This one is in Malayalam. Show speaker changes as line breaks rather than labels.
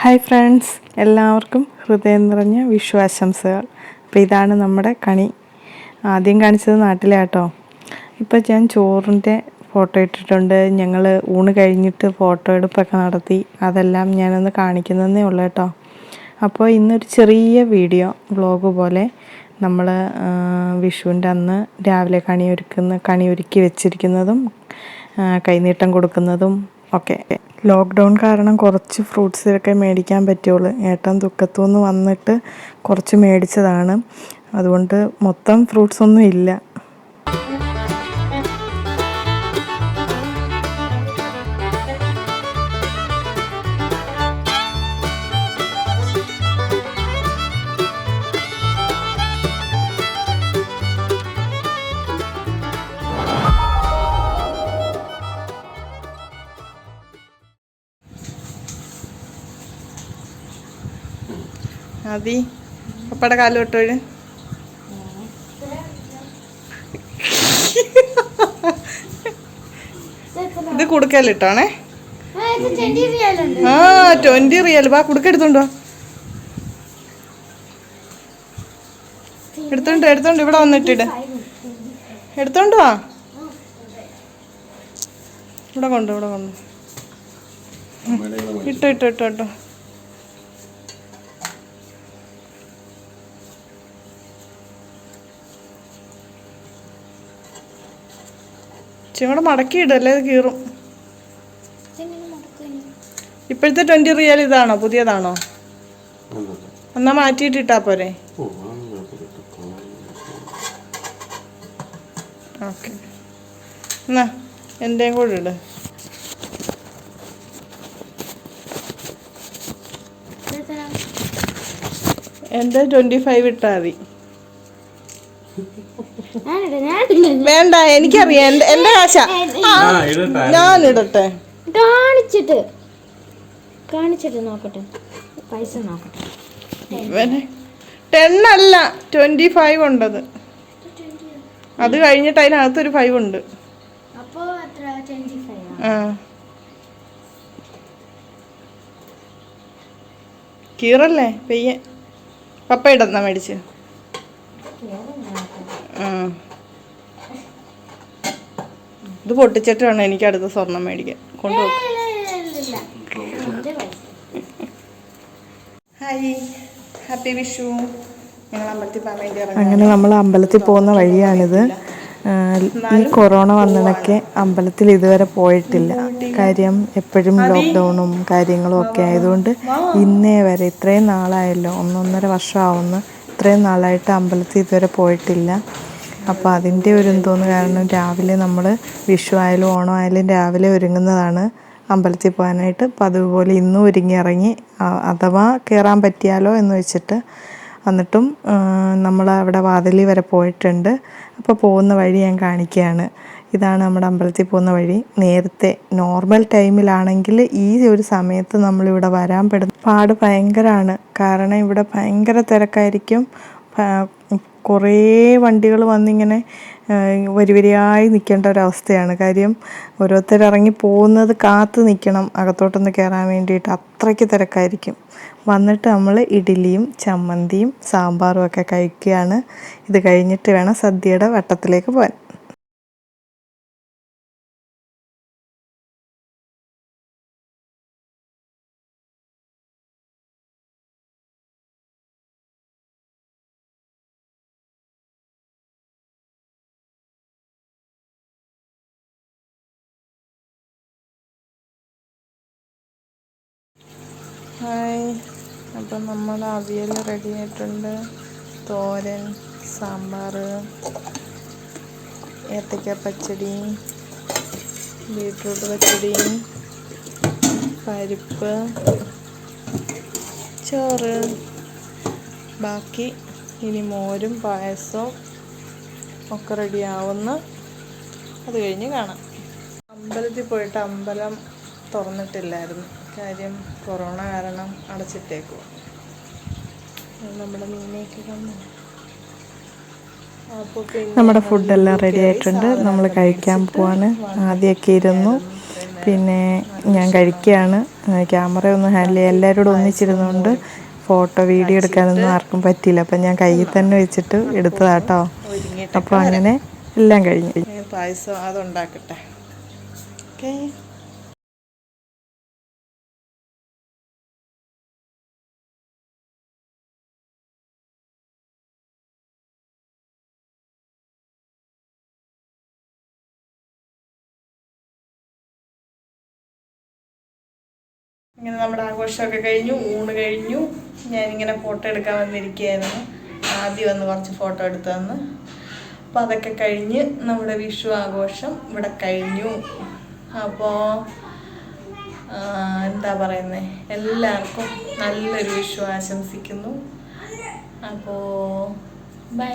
ഹായ് ഫ്രണ്ട്സ് എല്ലാവർക്കും ഹൃദയം നിറഞ്ഞ വിഷു ആശംസകൾ അപ്പോൾ ഇതാണ് നമ്മുടെ കണി. ആദ്യം കാണിച്ചത് നാട്ടിലെ കേട്ടോ ഇപ്പോൾ ഞാൻ ചോറിന്റെ ഫോട്ടോ ഇട്ടിട്ടുണ്ട്. ഞങ്ങൾ ഊണ് കഴിഞ്ഞിട്ട് ഫോട്ടോ എടുപ്പൊക്കെ നടത്തി. അതെല്ലാം ഞാനൊന്ന് കാണിക്കുന്നതേ ഉള്ളൂ കേട്ടോ. അപ്പോൾ ഇന്നൊരു ചെറിയ വീഡിയോ വ്ളോഗ് പോലെ നമ്മൾ വിഷുവിന്റെ അന്ന് രാവിലെ കണി ഒരുക്കുന്ന കണി ഒരുക്കി വെച്ചിരിക്കുന്നതും കൈനീട്ടം കൊടുക്കുന്നതും ഒക്കെ ലോക്ക്ഡൗൺ കാരണം കുറച്ച് ഫ്രൂട്ട്സൊക്കെ മേടിക്കാൻ പറ്റുള്ളൂ. ഏട്ടൻ ദുഃഖത്തു നിന്ന് വന്നിട്ട് കുറച്ച് മേടിച്ചതാണ്. അതുകൊണ്ട് മൊത്തം ഫ്രൂട്ട്സ് ഒന്നും ഇല്ല. അതി പപ്പയുടെ കാൽ തൊട്ടൊഴി ഇത് കുടുക്കല്ലിട്ടാണേ ആ ട്വന്റി റിയൽ വാ കുടുക്കെടുത്തോണ്ടോ എടുത്തോണ്ട്? എടുത്തോണ്ട് ഇവിടെ വന്നിട്ടിട്. എടുത്തോണ്ട് വാ. ഇവിടെ കൊണ്ടു ഇവിടെ കൊണ്ടു. ഇട്ടോ ഇട്ടോ ഇട്ടോ ഇട്ടോ. ഇച്ചിരി മടക്കി ഇടല്ലേ ഇത് കീറും. ഇപ്പോഴത്തെ ട്വന്റി റിയൽ ഇതാണോ? പുതിയതാണോ? എന്നാ മാറ്റിയിട്ടിട്ടാ പോരെ? ഓക്കെ. എന്നാ എന്റെയും കൂടെ ഇട്. എന്റെ ട്വന്റി ഫൈവ് ഇട്ടാൽ മതി. വേണ്ട എനിക്കറിയാം. എന്റെ എന്റെ കാശാ ആ, ഞാൻ ഇടട്ടെ.
കാണിച്ചിട്ട്. കാണിച്ചിട്ട് നോക്കട്ടെ. പൈസ നോക്കട്ടെ.
ടെൻ അല്ല ട്വന്റി ഫൈവ് ഉണ്ടത്. അത് കഴിഞ്ഞിട്ട് അതിനകത്തൊരു ഫൈവ് ഉണ്ട്.
അപ്പോ എത്ര ട്വന്റി ഫൈവ്
ആ. കീറല്ലേ? പെയ്യെ. പപ്പ ഇടന്നാ മേടിച്ച്. ഇത് പൊട്ടിച്ചിട്ട് വേണം എനിക്ക് അടുത്ത സ്വർണം മേടിക്കാൻ. കൊണ്ടുപോകും. ഹായ്. ഹാപ്പി വിഷു. ഞങ്ങൾ അമ്പലത്തിൽ പോകാൻ വേണ്ടി അങ്ങനെ നമ്മൾ അമ്പലത്തിൽ പോകുന്ന വഴിയാണിത്. ഈ കൊറോണ വന്നതൊക്കെ അമ്പലത്തിൽ ഇതുവരെ പോയിട്ടില്ല. കാര്യം എപ്പോഴും ലോക്ക്ഡൗണും കാര്യങ്ങളും ഒക്കെ ആയതുകൊണ്ട് ഇന്നേ വരെ ഇത്രയും നാളായല്ലോ. ഒന്നൊന്നര വർഷമാവുന്നു. ഇത്രയും നാളായിട്ട് അമ്പലത്തിൽ ഇതുവരെ പോയിട്ടില്ല. അപ്പോൾ അതിന്റെ ഒരു എന്തോന്ന് കാരണം രാവിലെ നമ്മൾ വിഷു ആയാലും ഓണം ആയാലും രാവിലെ ഒരുങ്ങുന്നതാണ് അമ്പലത്തിൽ പോകാനായിട്ട്. അപ്പം അതുപോലെ ഇന്നും ഒരുങ്ങി ഇറങ്ങി അഥവാ കയറാൻ പറ്റിയാലോ എന്ന് വെച്ചിട്ട് എന്നിട്ടും നമ്മൾ അവിടെ വാതിലി വരെ പോയിട്ടുണ്ട്. അപ്പോൾ പോകുന്ന വഴി ഞാൻ കാണിക്കുകയാണ്. ഇതാണ് നമ്മുടെ അമ്പലത്തിൽ പോകുന്ന വഴി. നേരത്തെ നോർമൽ ടൈമിലാണെങ്കിൽ ഈ ഒരു സമയത്ത് നമ്മളിവിടെ വരാൻ പെടുന്ന പാട് ഭയങ്കരമാണ് കാരണം ഇവിടെ ഭയങ്കര തിരക്കായിരിക്കും. കുറേ വണ്ടികൾ വന്നിങ്ങനെ വരി വരിവരിയായി നിൽക്കേണ്ട ഒരവസ്ഥയാണ്. കാര്യം ഓരോരുത്തർ ഇറങ്ങി പോകുന്നത് കാത്ത് നിൽക്കണം അകത്തോട്ടൊന്ന് കയറാൻ വേണ്ടിയിട്ട്. അത്രയ്ക്ക് തിരക്കായിരിക്കും. വന്നിട്ട് നമ്മൾ ഇഡ്ഡലിയും ചമ്മന്തിയും സാമ്പാറും ഒക്കെ കഴിക്കുകയാണ്. ഇത് കഴിഞ്ഞിട്ട് വേണം സദ്യയുടെ വട്ടത്തിലേക്ക് പോകാൻ. ഹായ്. അപ്പം നമ്മൾ അവിയൽ റെഡി ആയിട്ടുണ്ട്. തോരൻ സാമ്പാർ ഏത്തക്ക പച്ചടി ബീട്രൂട്ട് പച്ചടി പരിപ്പ് ചോറ്. ബാക്കി ഇനി മോരും പായസവും ഒക്കെ റെഡിയാവുന്ന അത് കഴിഞ്ഞ് കാണാം. അമ്പലത്തിൽ പോയിട്ട് അമ്പലം തുറന്നിട്ടില്ലായിരുന്നു. കാര്യം കൊറോണ കാരണം അടച്ചിട്ടേക്കുക നമ്മുടെ
ഫുഡെല്ലാം റെഡി ആയിട്ടുണ്ട്. നമ്മൾ കഴിക്കാൻ പോവാണ്. ആദ്യമൊക്കെ ഇരുന്നു. പിന്നെ ഞാൻ കഴിക്കുകയാണ്. ക്യാമറ ഒന്നും ഹാൻഡിൽ ചെയ്യാം. എല്ലാവരോടും ഒന്നിച്ചിരുന്നുകൊണ്ട് ഫോട്ടോ വീഡിയോ എടുക്കാനൊന്നും ആർക്കും പറ്റിയില്ല. അപ്പം ഞാൻ കയ്യിൽ തന്നെ വെച്ചിട്ട് എടുത്തതാട്ടോ. അപ്പോൾ അങ്ങനെ എല്ലാം കഴിഞ്ഞു. പായസം അതുണ്ടാക്കട്ടെ. ഓക്കേ? ഇങ്ങനെ നമ്മുടെ ആഘോഷമൊക്കെ കഴിഞ്ഞു ഊണ് കഴിഞ്ഞു. ഞാനിങ്ങനെ ഫോട്ടോ എടുക്കാൻ വന്നിരിക്കുകയായിരുന്നു. ആദ്യം വന്ന് കുറച്ച് ഫോട്ടോ എടുത്തു തന്ന്. അപ്പോൾ അതൊക്കെ കഴിഞ്ഞ് നമ്മുടെ വിഷു ആഘോഷം ഇവിടെ കഴിഞ്ഞു. അപ്പോൾ എന്താ പറയുന്നത് എല്ലാവർക്കും നല്ലൊരു വിഷു ആശംസിക്കുന്നു. അപ്പോൾ ബൈ